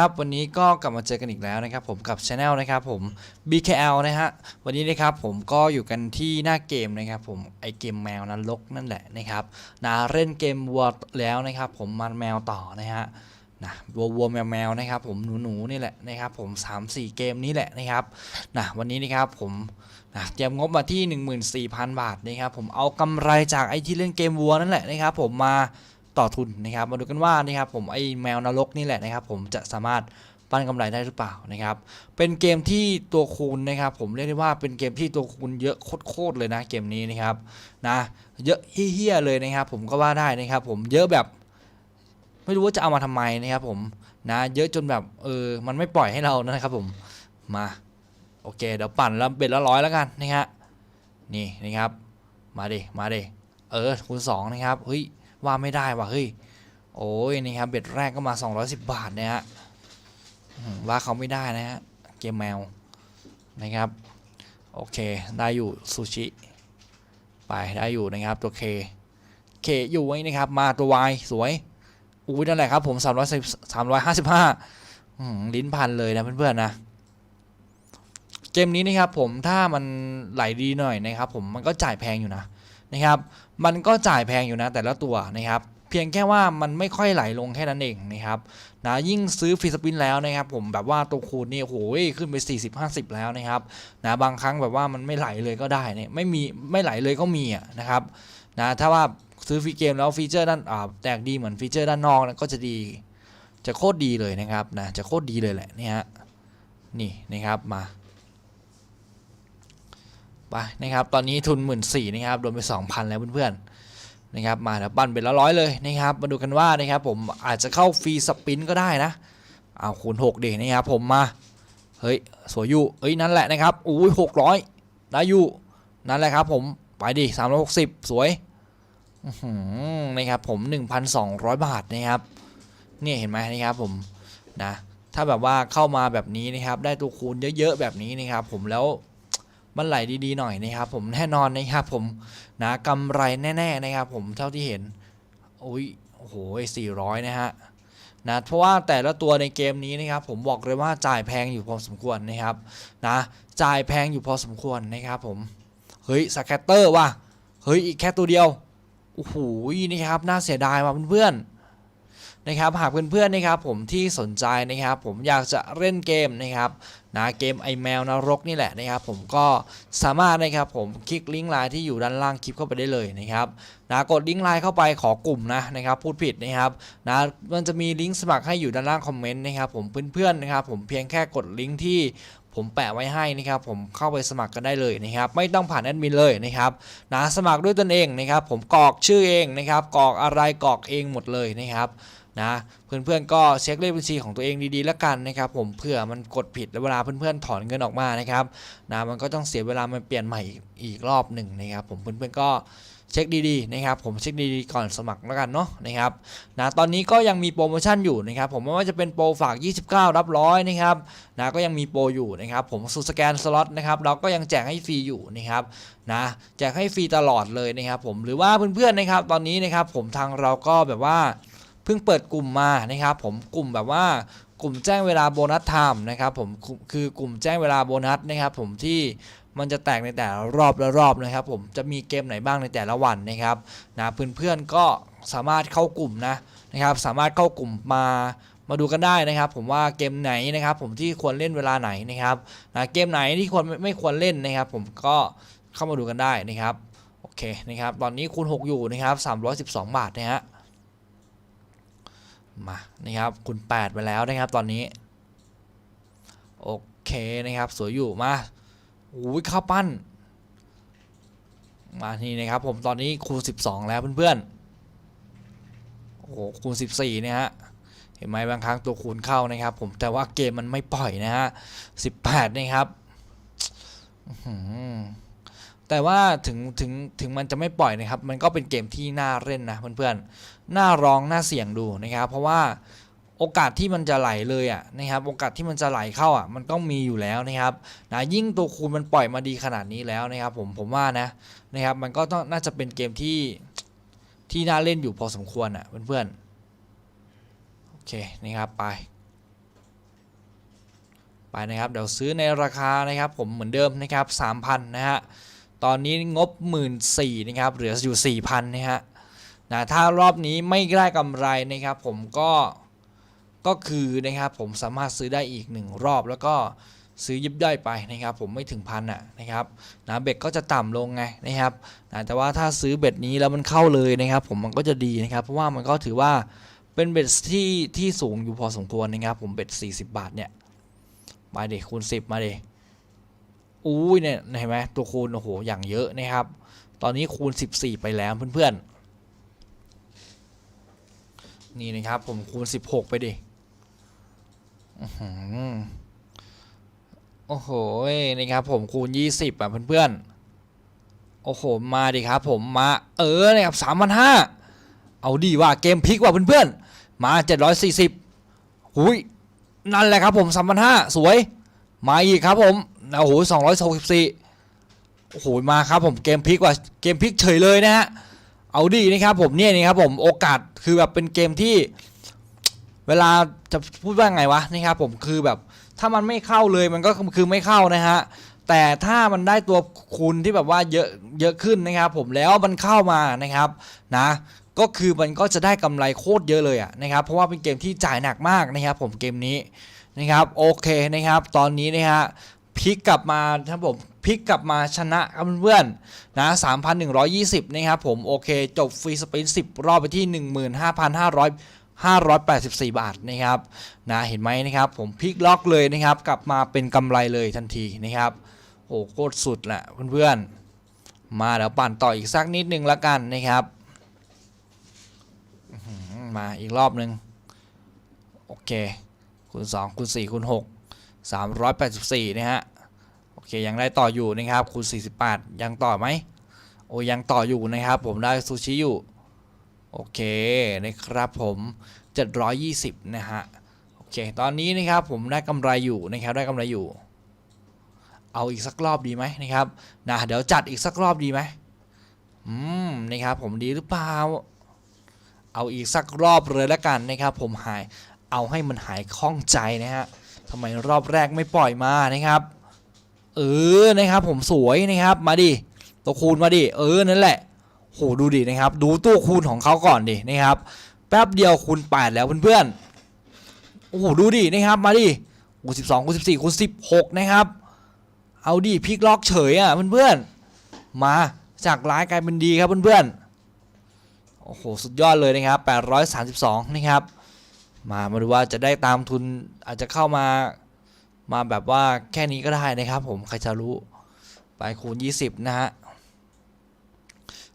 ครับ วันนี้ก็กลับมาเจอกันอีกแล้วนะครับ ผมกับช anel นะครับผม BKL นะฮะ วันนี้นะครับผมก็อยู่กันที่หน้าเกมนะครับผม ไอเกมแมวนรกนั่นแหละนะครับนะเล่นเกมวัวแล้วนะครับ ผมมันแมวต่อนะฮะนะวัววัวแมวแมวนะครับผมหนูหนูนี่แหละนะครับผม 3-4 เกมนี้แหละนะครับนะวันนี้นะครับผมนะเตรียมงบมาที่ 14,000 บาทนะครับผมเอากำไรจากไอที่เล่นเกมวัวนั่นแหละนะครับผมมา ต่อทุนนะครับมาดูกันว่านะครับผมไอแมวนรกนี่แหละนะครับ ผมจะสามารถปั้นกำไรได้หรือเปล่านะครับ เป็นเกมที่ตัวคูณนะครับ ผมเรียกได้ว่าเป็นเกมที่ตัวคูณเยอะโคตรเลยนะเกมนี้นะครับนะเยอะเฮี้ยเลยนะครับ ผมก็ว่าได้นะครับ ผมเยอะแบบไม่รู้ว่าจะเอามาทำไมนะครับ ผมนะเยอะจนแบบเออมันไม่ปล่อยให้เรานะครับ ผมมาโอเคเดี๋ยวปั่นแล้วเบ็ดละร้อยแล้วกันนะฮะนี่นะครับมาดิมาดิเออคูณสองนะครับเฮ้ย ว่าไม่ได้ว่ะเฮ้ยโอ้ยนี่ครับเบ็ดแรกก็มา 210 บาทนะฮะว่าเขาไม่ได้นะฮะเกมแมวนะครับโอเคได้อยู่ซูชิไปได้อยู่นะครับตัวเคเคอยู่ไว้นะครับมาตัววายสวยอุ้ยนั่นแหละครับผม3 3 355ลิ้นพันเลยนะเพื่อนๆนะเกมนี้นะครับผมถ้ามันไหลดีหน่อยนะครับผมมันก็จ่ายแพงอยู่นะ นะครับ มันก็จ่ายแพงอยู่นะแต่ละตัวนะครับ เพียงแค่ว่ามันไม่ค่อยไหลลงแค่นั้นเองนะครับนะยิ่งซื้อฟรีสปินแล้วนะครับ ผมแบบว่าตัวคูณนี่โอ้โหขึ้นไป 40 50 แล้วนะครับนะบางครั้งแบบว่ามันไม่ไหลเลยก็ได้เนี่ยไม่มีไม่ไหลเลยก็มีอะนะครับนะถ้าว่าซื้อฟรีเกมแล้วฟีเจอร์ด้านอ่าแตกดีเหมือนฟีเจอร์ด้านนอกนะก็จะดีจะโคตรดีเลยนะครับนะจะโคตรดีเลยแหละนี่ฮะนี่นะครับมา ไปนะครับ ตอนนี้ทุน1 4ื่นนะครับโดนไป 2,000 แล้วเพื่อนๆนะครับ มาแล้วปั้นเป็นละร้อยเลยนะครับ มาดูกันว่านะครับผมอาจจะเข้าฟรีสปินก็ได้นะเอาคูณ6เดนะครับผมมา เฮ้ยสวยอยู่เอ้ยนั่นแหละนะครับอุ้ย600ได้อยู่นั่นแหละครับผมไปดิ360สวยอื้อหือนะครับผม1,200บาทนะครับเนี่ยเห็นไหมนะครับผมนะถ้าแบบว่าเข้ามาแบบนี้นะครับ ได้ตัวคูณเยอะๆแบบนี้นะครับ ผมแล้ว มันไหลดีๆหน่อยนะครับผมแน่นอนนะครับผมนะกำไรแน่ๆนะครับผมเท่าที่เห็นโอ้ยโอ้โห400นะฮะนะเพราะว่าแต่ละตัวในเกมนี้นะครับผมบอกเลยว่าจ่ายแพงอยู่พอสมควรนะครับนะจ่ายแพงอยู่พอสมควรนะครับผมเฮ้ยสแคตเตอร์ว่ะเฮ้ยอีกแค่ตัวเดียวโอ้โหนี่ครับน่าเสียดายว่ะเพื่อนๆ นะครับหากเพื่อนๆนะครับผมที่สนใจนะครับผมอยากจะเล่นเกมนะครับนะเกมไอแมวนรกนี่แหละนะครับผมก็สามารถนะครับผมคลิกลิงก์ไลน์ที่อยู่ด้านล่างคลิปเข้าไปได้เลยนะครับนะกดลิงก์ไลน์เข้าไปขอกลุ่มนะนะครับพูดผิดนะครับนะมันจะมีลิงก์สมัครให้อยู่ด้านล่างคอมเมนต์นะครับผมเพื่อนๆนะครับผมเพียงแค่กดลิงก์ที่ผมแปะไว้ให้นะครับผมเข้าไปสมัครกันได้เลยนะครับไม่ต้องผ่านแอดมินเลยนะครับนะสมัครด้วยตนเองนะครับผมกรอกชื่อเองนะครับกรอกอะไรกรอกเองหมดเลยนะครับ นะเพื่อนๆก็เช็คเลขบัญชีของตัวเองดีๆแล้วกันนะครับผมเผื่อมันกดผิดแล้วเวลาเพื่อนๆถอนเงินออกมานะครับนะมันก็ต้องเสียเวลามันเปลี่ยนใหม่อีกรอบหนึ่งนะครับผมเพื่อนๆก็เช็คดีๆนะครับผมเช็คดีๆก่อนสมัครแล้วกันเนาะนะครับนะตอนนี้ก็ยังมีโปรโมชั่นอยู่นะครับผมไม่ว่าจะเป็นโปรฝาก 29 รับร้อยนะครับนะก็ยังมีโปรอยู่นะครับผมสูสแกนสล็อตนะครับเราก็ยังแจกให้ฟรีอยู่นะครับนะแจกให้ฟรีตลอดเลยนะครับผมหรือว่าเพื่อนๆนะครับตอนนี้นะครับผมทางเราก็แบบว่า เพิ่งเปิดกลุ่มมานะครับผมกลุ่มแบบว่ากลุ่มแจ้งเวลาโบนัสไทม์นะครับผมคือกลุ่มแจ้งเวลาโบนัสนะครับผมที่มันจะแตกในแต่ละรอบละรอบนะครับผมจะมีเกมไหนบ้างในแต่ละวันนะครับนะเพื่อนๆก็สามารถเข้ากลุ่มนะนะครับสามารถเข้ากลุ่มมามาดูกันได้นะครับ ผมว่าเกมไหนนะครับ ผมที่ควรเล่นเวลาไหนนะครับนะเกมไหนที่ควรไม่ไม่ควรเล่นนะครับ ผมก็เข้ามาดูกันได้นะครับโอเคนะครับตอนนี้คูณ6อยู่นะครับ312 บาทนะฮะ มานะครับคูณ8ไปแล้วนะครับตอนนี้ โอเคนะครับ สวยอยู่มาโอ้ยข้าวปั้น มานี่นะครับผมตอนนี้คูณ 12 แล้วเพื่อนๆ โอ้โหคูณ 14เนี่ยฮะเห็นไหมบางครั้งตัวคูณเข้านะครับ ผมแต่ว่าเกมมันไม่ปล่อยนะฮะ18นะครับอื แต่ว่าถึงถึงถึงมันจะไม่ปล่อยนะครับ มันก็เป็นเกมที่น่าเล่นนะเพื่อนๆน่าร้องน่าเสี่ยงดูนะครับ เพราะว่าโอกาสที่มันจะไหลเลยอะนะครับ โอกาสที่มันจะไหลเข้าอะ มันต้องมีอยู่แล้วนะครับนะยิ่งตัวคูณมันปล่อยมาดีขนาดนี้แล้วนะครับ ผมผมว่านะนะครับ มันก็ต้องน่าจะเป็นเกมที่ที่น่าเล่นอยู่พอสมควรอะเพื่อนๆโอเคนะครับไปไปนะครับเดี๋ยวซื้อในราคานะครับ ผมเหมือนเดิมนะครับ3,000นะฮะ ตอนนี้งบ 1 4ื่นนะครับ เหลืออยู่ 4,000 นะฮะนะถ้ารอบนี้ไม่ได้กำไรนะครับผมก็ก็คือนะครับผมสามารถซื้อได้อีก 1 รอบแล้วก็ซื้อยิบย่อยไปนะครับผมไม่ถึงพันอะนะครับนะเบ็ดก็จะต่ำลงไงนะครับนะแต่ว่าถ้าซื้อเบ็ดนี้แล้วมันเข้าเลยนะครับ ผมมันก็จะดีนะครับ เพราะว่ามันก็ถือว่าเป็นเบ็ดที่ที่สูงอยู่พอสมควรนะครับ ผมเบ็ด40 บาทเนี่ยมาเด็กคูณ 10 มาเด็ อุ้ยเนี่ยเห็นไหมตัวคูณโอ้โหอย่างเยอะนะครับ ตอนนี้คูณ 14 ไปแล้วเพื่อนๆ นี่นะครับผมคูณ 16 ไปดิอโอ้โหนะครับผมคูณ 20อะเพื่อนๆ โอ้โหมาดิครับผมมาเออนะครับ3,500เอาดีว่าเกมพลิกว่ะเพื่อนๆ มา 740หุยนั่นแหละครับผม3,500สวย มาอีกครับผม โอ้โหสองร้อยหกสิบสี่โอ้โหมาครับผมเกมพลิกว่าเกมพลิกเฉยเลยนะฮะเอาดีนะครับผมเนี่ยนี่ครับผมโอกาสคือแบบเป็นเกมที่ เวลาจะพูดว่าไงวะนี่ครับผมคือแบบถ้ามันไม่เข้าเลยมันก็คือไม่เข้านะฮะแต่ถ้ามันได้ตัวคูณที่แบบว่าเยอะเยอะขึ้นนะครับ ผมแล้วมันเข้ามานะครับนะก็คือมันก็จะได้กำไรโคตรเยอะเลยอะนะครับ เพราะว่าเป็นเกมที่จ่ายหนักมากนะครับ ผมเกมนี้นะครับ โอเคนะครับ ตอนนี้นะฮะ พลิกกลับมาครับผมพลิกกลับมาชนะครับเพื่อนๆนะ3,120 นะครับผม โอเค จบฟรีสปิน 10 รอบไปที่ 15,500 584 บาทนะครับนะเห็นไหมนะครับ ผมพลิกล็อกเลยนะครับ กลับมาเป็นกำไรเลยทันทีนะครับ โอ้โคตรสุดแหละเพื่อนๆ มาเดี๋ยวปั่นต่ออีกสักนิดนึงละกันนะครับมาอีกรอบนึง โอเคคูณ2คูณ4คูณ6 384นะฮะโอเคยังได้ต่ออยู่นะครับคูณ48 ยังต่อไหมโอ้ยังต่ออยู่นะครับ ผมได้ซูชิอยู่โอเคนะครับผม 720 นะฮะโอเคตอนนี้นะครับผมได้กำไรอยู่นะครับได้กำไรอยู่ เอาอีกสักรอบดีไหมนะครับนะเดี๋ยวจัดอีกสักรอบดีไหมอืมนะครับผมดีหรือเปล่าเอาอีกสักรอบเลยแล้วกันนะครับ ผมหายเอาให้มันหายคล่องใจนะฮะำไมรอบแรกไม่ปล่อยมานะครับ เออนะครับผมสวยนะครับมาดิตัวคูณมาดิเออนั่นแหละโหดูดินะครับ ดูตัวคูณของเขาก่อนดินะครับ แป๊บเดียวคูณ8แล้วเพื่อนๆโอ้โหดูดินะครับมาดิคูณ12คูณ14คูณ16นะครับ เอาดิพลิกล็อกเฉยอะเพื่อนๆมาจากร้ายกลายเป็นดีครับเพื่อนๆโอ้โหสุดยอดเลยนะครับ 832 นะครับ มามาดูว่าจะได้ตามทุนอาจจะเข้ามามาแบบว่าแค่นี้ก็ได้นะครับ ผมใครจะรู้ไปคูณ 20 นะฮะ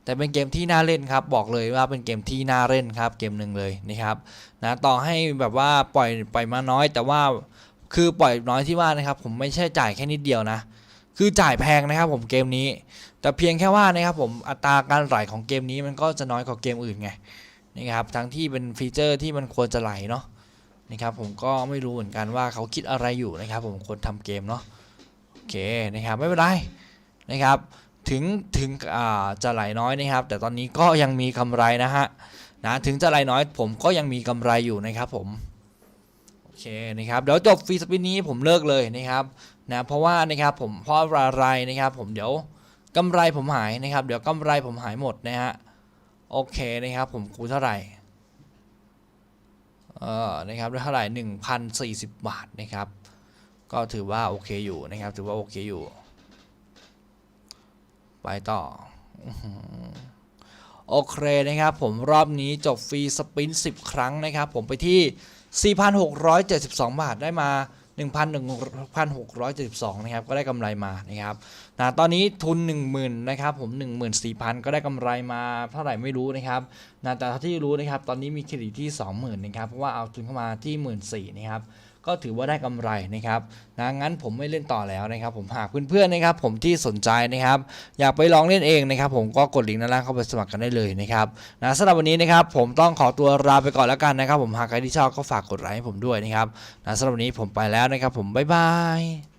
แต่เป็นเกมที่น่าเล่นครับ บอกเลยว่าเป็นเกมที่น่าเล่นครับ เกมหนึ่งเลยนะครับนะต่อให้แบบว่าปล่อยปล่อยมาน้อย แต่ว่าคือปล่อยน้อยที่ว่านะครับ ผมไม่ใช่จ่ายแค่นิดเดียวนะ คือจ่ายแพงนะครับ ผมเกมนี้ แต่เพียงแค่ว่านะครับผมอัตราการไหลของเกมนี้มันก็จะน้อยกว่าเกมอื่นไง นะครับทั้งที่เป็นฟีเจอร์ที่มันควรจะไหลเนาะนะครับผมก็ไม่รู้เหมือนกันว่าเขาคิดอะไรอยู่นะครับผมคนทำเกมเนาะโอเคนะครับไม่เป็นไรนะครับถึงถึงจะไหลน้อยนะครับ แต่ตอนนี้ก็ยังมีกำไรนะฮะนะถึงจะไหลน้อยผมก็ยังมีกำไรอยู่นะครับผมโอเคนะครับเดี๋ยวจบฟรีสปินนี้ผมเลิกเลยนะครับนะเพราะว่านะครับผมเพราะอะไรนะครับผมเดี๋ยวกำไรผมหายนะครับ เดี๋ยวกำไรผมหายหมดนะฮะ โอเคนะครับผมคูณเท่าไหร่เออนะครับได้เท่าไหร่ 1,040 บาทนะครับ ก็ถือว่าโอเคอยู่นะครับถือว่าโอเคอยู่ ไปต่ออื้อหือโอเคนะครับผมรอบนี้จบฟรีสปิน10 ครั้งนะครับ ผมไปที่ 4,672 บาทได้มา 1,672นะครับก็ได้กำไรมานะครับนะตอนนี้ทุน 10,000นะครับผม14,000 ก็ได้กำไรมาเท่าไหร่ไม่รู้นะครับนะแต่เท่าที่รู้นะครับตอนนี้มีเครดิตที่ 20,000นะครับเพราะว่าเอาทุนเข้ามาที่ 14,000นะครับ ก็ถือว่าได้กำไรนะครับนะงั้นผมไม่เล่นต่อแล้วนะครับ ผมหากเพื่อนๆนะครับ ผมที่สนใจนะครับ อยากไปลองเล่นเองนะครับ ผมก็กดลิงก์ด้านล่างเข้าไปสมัครกันได้เลยนะครับนะสำหรับวันนี้นะครับ ผมต้องขอตัวลาไปก่อนแล้วกันนะครับ ผมหากใครที่ชอบก็ฝากกดไลค์ให้ผมด้วยนะครับนะสำหรับวันนี้ผมไปแล้วนะครับ ผมบ๊ายบาย